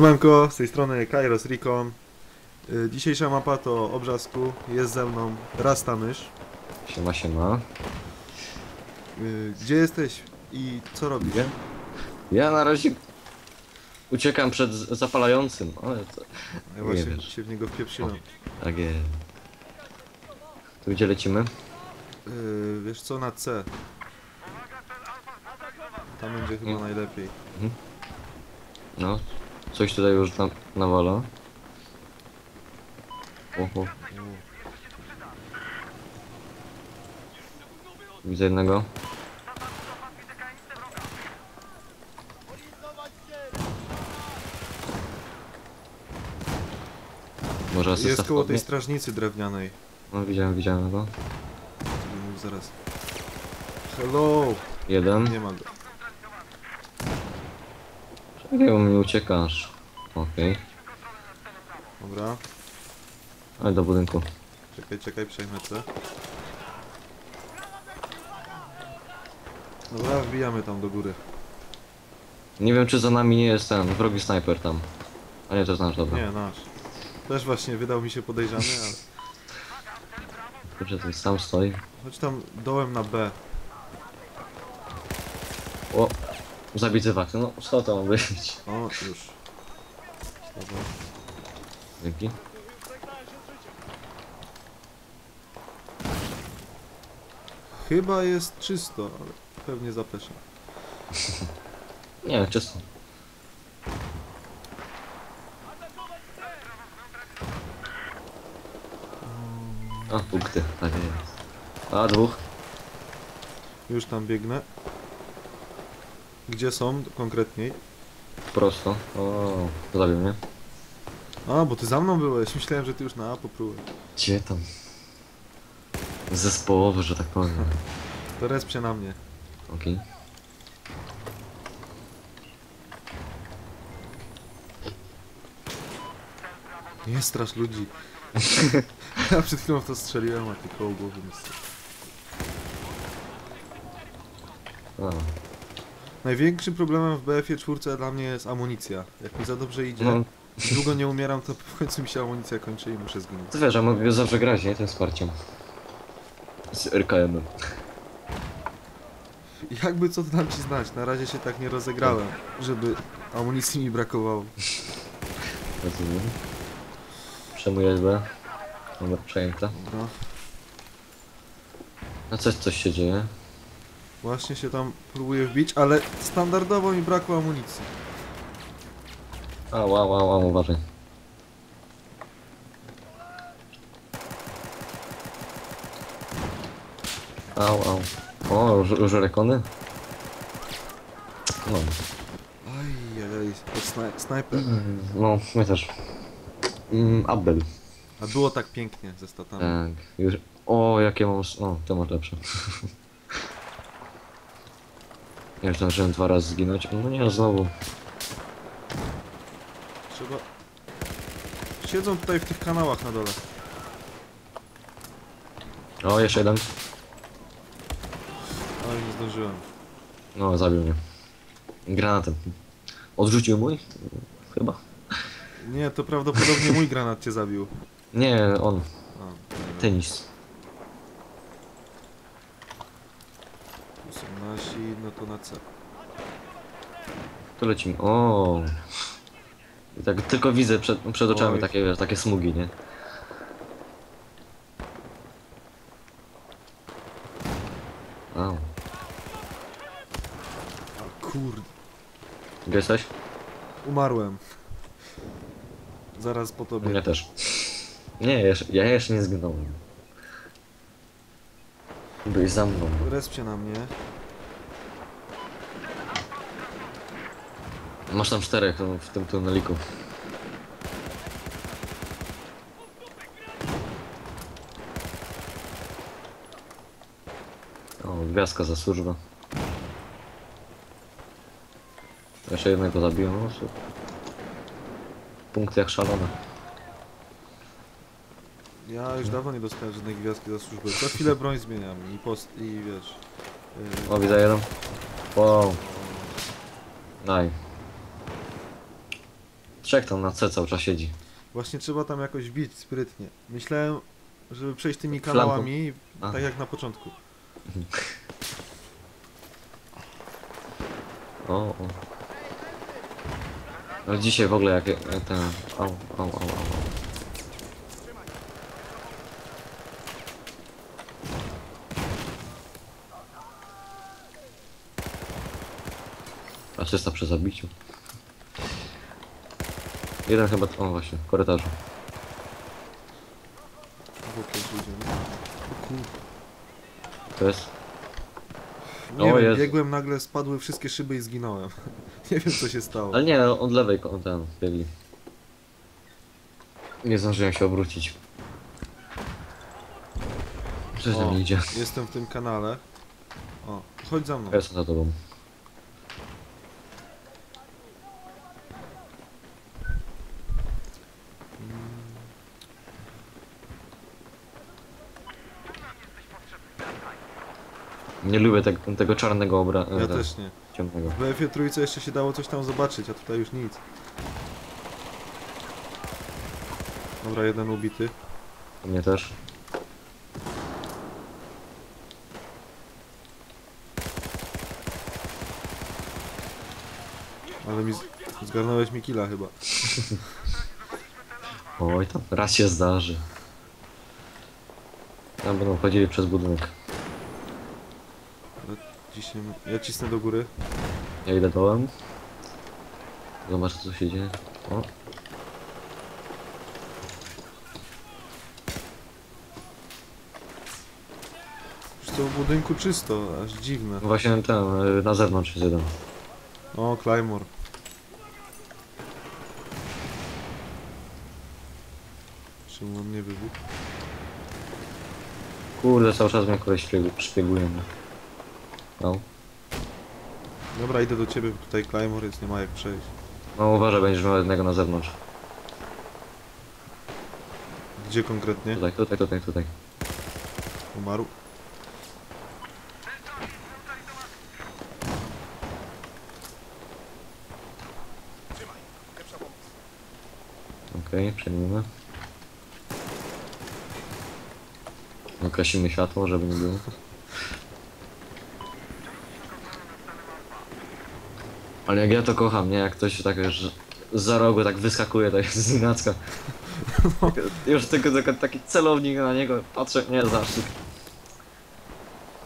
Siemanko, z tej strony Kairos Recon. Y, Dzisiejsza mapa to Obrzasku, jest ze mną Rasta Mysz. Siema, siema. Y, Gdzie jesteś i co robisz? Ja, ja na razie uciekam przed zapalającym, ale to Ja właśnie wiesz. się w niego wpieprzyłem. tak jest. Tu gdzie lecimy? Y, Wiesz co, na C. Tam będzie chyba najlepiej. No, coś tutaj już tam nawala. Oho, widzę jednego. Może asysta Jest koło tej wpadnie? strażnicy drewnianej. No widziałem, widziałem go. Mów zaraz. Hello! Jeden. Nie ma go. Bo mi uciekasz. Okej. Dobra. Ale do budynku. Czekaj, czekaj, przejmę C. Dobra, wbijamy tam do góry. Nie wiem czy za nami nie jest ten wrogi snajper tam. A nie, to znasz, dobra. Nie, nasz. Też właśnie wydał mi się podejrzany, ale... Kurczę, ten sam stoi. Chodź tam dołem na B. O! Zabity wak. No, co to ma być? O, już. Dobra. Dzięki. Chyba jest czysto, ale pewnie zapeszę. Nie, czysto. A, punkty. Tak jest. A, dwóch. Już tam biegnę. Gdzie są konkretniej? Prosto. O, zabił mnie. A, bo ty za mną byłeś. Myślałem, że ty już na A poprułeś. Gdzie tam? Zespołowy, że tak powiem. To resp się na mnie. Okej. Nie strasz ludzi. ja przed chwilą w to strzeliłem, a ty koło głowy mi. A, Największym problemem w BF-ie 4 dla mnie jest amunicja. Jak mi za dobrze idzie, No, długo nie umieram, to w końcu mi się amunicja kończy i muszę zginąć. to wiesz, ja mogę zawsze grać, nie? Tym wsparciem. Z RKM. Jakby co to dam ci znać, na razie się tak nie rozegrałem, żeby amunicji mi brakowało. Rozumiem. Przejmuję B. Numer przejęta. Dobra. A coś, coś się dzieje. Właśnie się tam próbuję wbić, ale standardowo mi brakło amunicji. A, wow, wow, wow, uważaj. Au, au. O, już, rekony? No, Ajajaj, to snaj snajper. no, my też. Mm, Abel. A było tak pięknie ze statami. Tak, już. O, jakie mam. O, to masz lepsze. Ja już zdążyłem dwa razy zginąć. No nie, znowu. Trzeba... Siedzą tutaj w tych kanałach na dole. O, jeszcze jeden. Ale nie zdążyłem. No, zabił mnie. Granatem. Odrzucił mój? Chyba. Nie, to prawdopodobnie mój granat cię zabił. Nie, on. A. Tenis. Tu nasi, no to na C. Tu lecimy. O. I tak tylko widzę przed, przed oczami Oj. takie, wiesz, takie smugi, nie? Au. A kurde, Gdzie jesteś? umarłem. Zaraz po tobie. Ja też. Nie, jeszcze, ja jeszcze nie zginąłem. Byłeś za mną. Resp się na mnie. Masz tam czterech no, w tym tuneliku. O, gwiazdka za służbę. Jeszcze jednego zabiłem, no. Punkty jak szalone. Ja już dawno nie dostałem żadnej gwiazdki za służbę. Co chwilę broń zmieniam i post i wiesz. Yy, O, widzę jeden. Wow. Daj. Trzech tam na C cały czas siedzi. Właśnie trzeba tam jakoś bić sprytnie. Myślałem, żeby przejść tymi Flanką. kanałami, A. tak jak na początku. O, o. Ale dzisiaj w ogóle jak, jak ten... Au, au, au, au. au. Asysta przy zabiciu. Jeden chyba, o właśnie, w korytarzu. To jest... Nie O, wiem, Jezu. biegłem nagle, spadły wszystkie szyby i zginąłem. nie wiem co się stało. Ale nie, od lewej ko- ten biegli. Nie zdążyłem się obrócić. O. tam idzie. Jestem w tym kanale. O, chodź za mną. Ja jestem za tobą. Nie lubię te, tego czarnego obra... Ja e, też nie. ciemnego. W BF-ie trójce jeszcze się dało coś tam zobaczyć, a tutaj już nic. Dobra, jeden ubity. Mnie też. Ale mi z... zgarnąłeś mi killa chyba. Oj tam, raz się zdarzy. Tam będą chodzili przez budynek. Ciśnie... Ja cisnę do góry. Ja idę dołem. Zobacz co się dzieje. O, to w budynku czysto, aż dziwne. no właśnie ten, y, na zewnątrz jest jeden. O, Claymore. Czemu on nie wybuchł? Kurde, cały czas mnie koleś szpiegu- szpieguje. No. Dobra, idę do ciebie, bo tutaj Claymore jest, nie ma jak przejść. no uważaj, będziesz miał jednego na zewnątrz. Gdzie konkretnie? Tutaj, tutaj, tutaj, tutaj. Umarł? Okej, przejmijmy. No gasimy światło, żeby nie było. Ale jak ja to kocham, nie? Jak ktoś tak już za rogu tak wyskakuje, tak z nienacka. Już tylko, tylko taki celownik na niego, patrzę, nie, zaszczyt.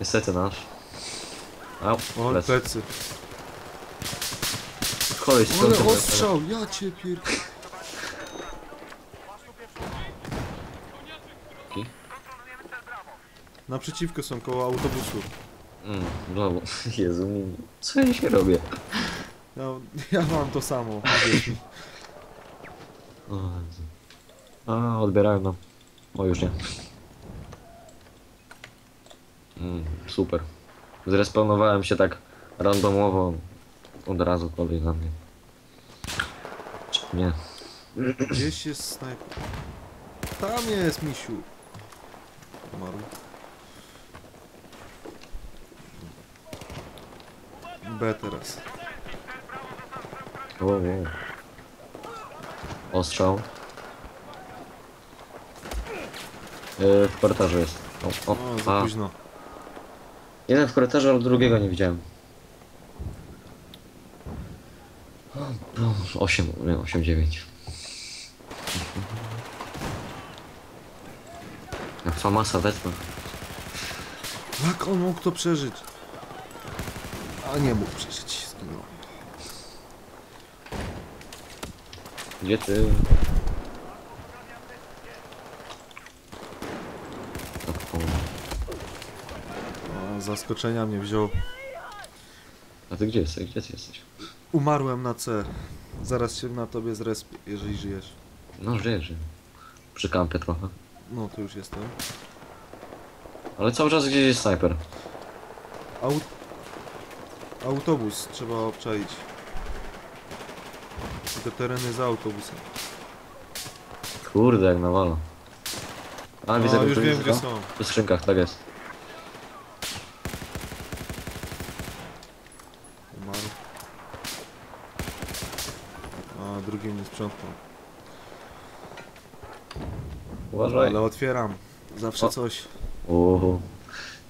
Niestety nasz. Au, O, plec. plecy. Koleś z Ale ostrzał, ja cię pier... Taki? Naprzeciwko są koło autobusu. Mm, znowu. Jezu, mi- co ja się robię? Ja, ja mam to samo. A, odbierają nam. O, już nie. Mm, super. Zrespawnowałem się tak randomowo. Od razu kolej na mnie. Nie. Gdzieś jest snajper. Tam jest, misiu. Umarł. B teraz. O, o. Ostrzał. Yy, w korytarzu jest. O, o, O, za a. późno. Jeden w korytarzu, ale drugiego nie widziałem. 8, nie, 8, 9. Jak Famasa wezmę. Jak on mógł to przeżyć? A nie mógł przeżyć. Gdzie ty? O. Zaskoczenia mnie wziął. A ty gdzie jesteś? Gdzie ty jesteś? Umarłem na C. Zaraz się na tobie zrespię, jeżeli żyjesz. No żyję, żyję. Przy kampie trochę. No, tu już jestem. Ale cały czas gdzieś jest snajper. Aut... Autobus trzeba obczaić. Te tereny za autobusem. Kurde, jak nawala. A, widzę O, go już wiem gdzie są. W skrzynkach, tak jest. Umarł. A, drugim nie sprzątnął. Uważaj. Ale otwieram. Zawsze O. coś. Uhu.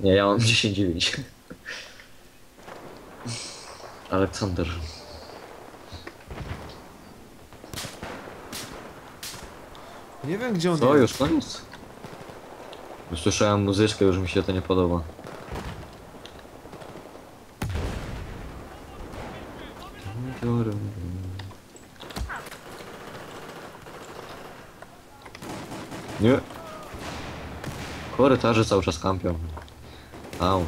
Nie, ja mam 10-9. Aleksander. Nie wiem gdzie on Co, jest. już koniec? Usłyszałem muzyczkę, już mi się to nie podoba. Nie. Korytarze cały czas kampią. Au.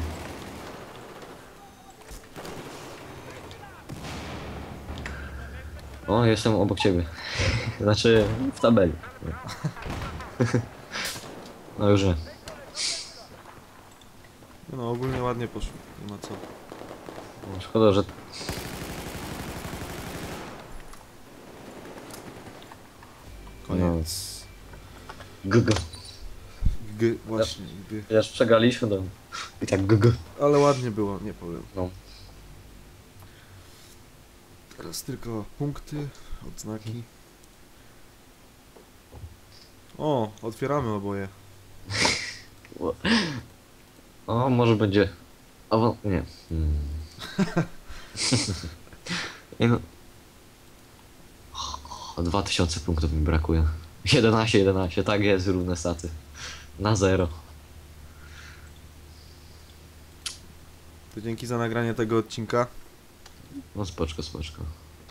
O, jestem obok ciebie. Znaczy, w tabeli. No już nie. No ogólnie ładnie poszło. Nie ma co. No, Szkoda, że... Koniec. GG. G, właśnie, G. Już przegraliśmy to. I tak GG. Ale ładnie było, nie powiem. No. Teraz tylko punkty, odznaki. O, otwieramy oboje. O, może będzie... Awa... Nie. Hmm. nie no. O, 2000 punktów mi brakuje. 11, 11, tak jest, równe staty. Na zero. To dzięki za nagranie tego odcinka. Mas pode, pode, pode.